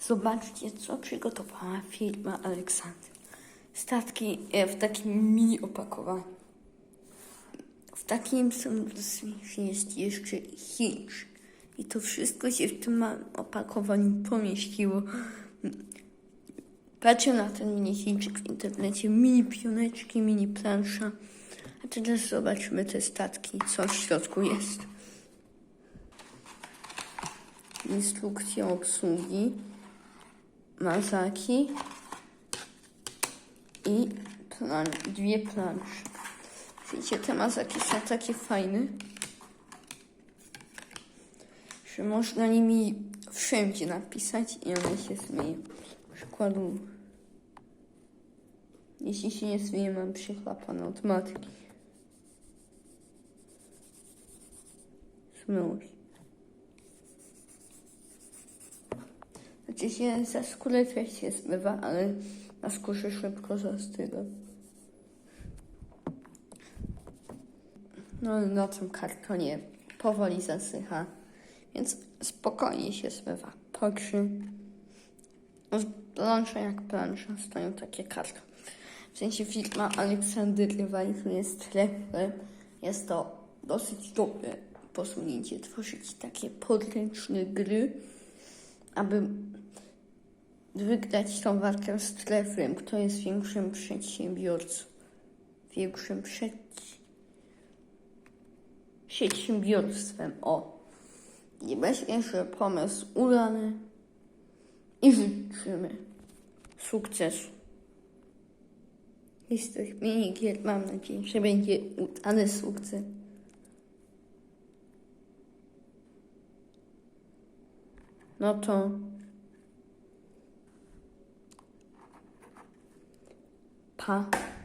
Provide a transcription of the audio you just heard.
Zobaczcie, co przygotowała firma Aleksander. Statki e, w takim mini opakowaniu. W takim samym jest jeszcze Chińczyk. I to wszystko się w tym opakowaniu pomieściło. Patrzę na ten mini Chińczyk w internecie, mini pioneczki, mini plansza. A teraz zobaczmy te statki, co w środku jest. Instrukcja obsługi, mazaki i plan, dwie plansze. Wiecie, te mazaki są takie fajne, że można nimi wszędzie napisać i one się zmyją. Przykładu, jeśli się nie zmyje, mam przychlapane od matki. Zmyło się. Znaczy się za skórę też się zmywa, ale na skórze szybko zastyga. No na tym kartonie powoli zasycha, więc spokojnie się zmywa. Także plansza jak plansza stoją takie karty. W sensie firma Aleksander rywalizuje z Trefflem. Jest to dosyć dobre posunięcie, tworzyć takie podręczne gry, aby wygrać tą walkę z Trefflem, kto jest większym przedsiębiorcą. Większym przed... przedsiębiorstwem. O! I myślę, że pomysł udany i życzymy sukcesu. Z tych minigier mam nadzieję, że będzie udany sukces. No to pa.